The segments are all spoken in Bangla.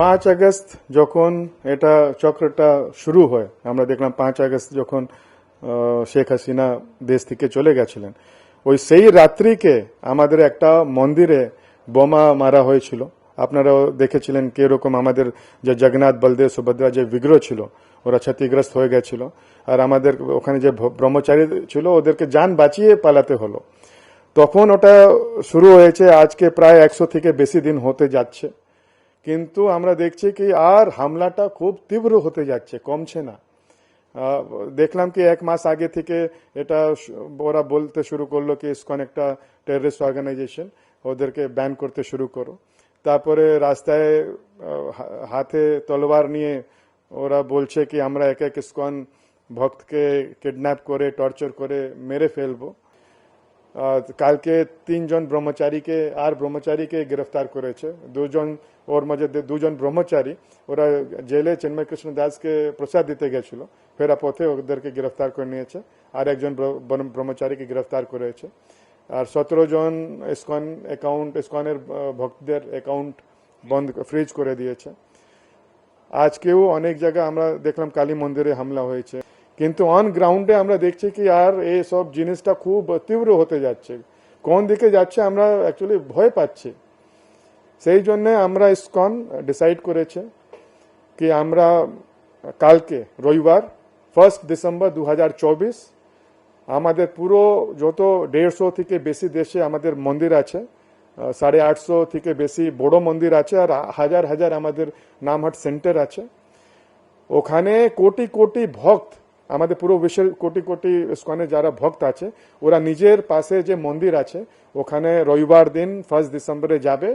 পাঁচ আগস্ট যখন এটা চক্রটা শুরু হয়। আমরা দেখলাম পাঁচ আগস্ট যখন শেখ হাসিনা দেশ থেকে চলে গেছিলেন। ওই সেই রাত্রিকে আমাদের একটা মন্দিরে বোমা মারা হয়েছিল। আপনারাও দেখেছিলেন কীরকম আমাদের যে জগন্নাথ, বলদেব, সুভদ্রা যে বিগ্রহ ছিল, ওরা ক্ষতিগ্রস্ত হয়ে গেছিল। আর আমাদের ওখানে যে ব্রহ্মচারী ছিল, ওদেরকে যান বাঁচিয়ে পালাতে হলো। তখন ওটা শুরু হয়েছে, আজকে প্রায় একশো থেকে বেশি দিন হতে যাচ্ছে। কিন্তু আমরা দেখছি কি আর হামলাটা খুব তীব্র হতে যাচ্ছে, কমছে না। দেখলাম কি এক মাস আগে থেকে এটা ওরা বলতে শুরু করল কি ইসকন একটা টেররিস্ট অর্গানাইজেশন ওদেরকে ব্যান করতে শুরু করো। তারপরে রাস্তায় হাতে তলোয়ার নিয়ে ওরা বলছে কি আমরা এক এক ইসকন ভক্তকে কিডন্যাপ করে টর্চার করে মেরে ফেলব। কালকে তিনজন ব্রহ্মচারীকে, আর ব্রহ্মচারীকে গ্রেফতার করেছে। দুজন ওর মধ্যে দুজন ব্রহ্মচারী। ওরা জেলে চিন্ময় কৃষ্ণ দাসকে প্রসাদ দিতে গেছিল। ফেরা পথে ওদেরকে গ্রেফতার করে নিয়েছে। আর একজন ব্র- ব্র- ব্রহ্মচারীকে গ্রেফতার করেছে। আর সতেরো জন ইসকন অ্যাকাউন্ট ইসকনের ভক্তদের অ্যাকাউন্ট বন্ধ ফ্রিজ করে দিয়েছে। আজকেও অনেক জায়গায় আমরা দেখলাম কালী মন্দিরে হামলা হয়েছে। কিন্তু অন গ্রাউন্ডে আমরা দেখছি কি আর এই সব জিনিসটা খুব তীব্র হতে যাচ্ছে। কোন দিকে যাচ্ছে আমরা অ্যাকচুয়ালি ভয় পাচ্ছি। সেই জন্য আমরা ইসকন ডিসাইড করেছে কি আমরা কালকে, রবিবার ফার্স্ট ডিসেম্বর দু হাজার চব্বিশ, আমাদের পুরো যত দেড়শো থেকে বেশি দেশে আমাদের মন্দির আছে সাড়ে আটশো থেকে বেশি বড় মন্দির আছে আর হাজার হাজার আমাদের নামহাট সেন্টার আছে। ওখানে কোটি কোটি ভক্ত, আমাদের পুরো বিশ্বের কোটি কোটি ইস্কনে যারা ভক্ত আছে, ওরা নিজের পাশে যে মন্দির আছে, ওখানে রবিবার দিন ফার্স্ট ডিসেম্বরে যাবে।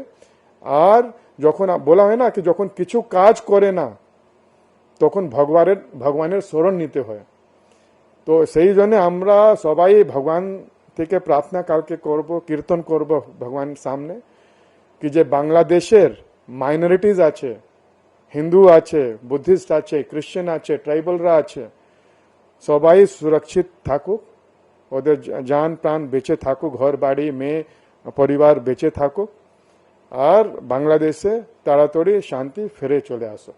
আর যখন বলা হয় না কি যখন কিছু কাজ করে না, তখন ভগবানের ভগবানের স্মরণ নিতে হয়। তো সেই জন্য আমরা সবাই ভগবান থেকে প্রার্থনা কালকে করব, কীর্তন করব ভগবান সামনে। কি যে বাংলাদেশের মাইনরিটিজ আছে, হিন্দু আছে বুদ্ধিস্ট আছে খ্রিশ্চান আছে ট্রাইবালরা আছে, সবাই সুরক্ষিত থাকুক। ওদের যান প্রাণ বেঁচে থাকুক ঘর বাড়ি মেয়ে, পরিবার বেঁচে থাকুক। আর বাংলাদেশে তাড়াতাড়ি শান্তি ফিরে চলে আসুক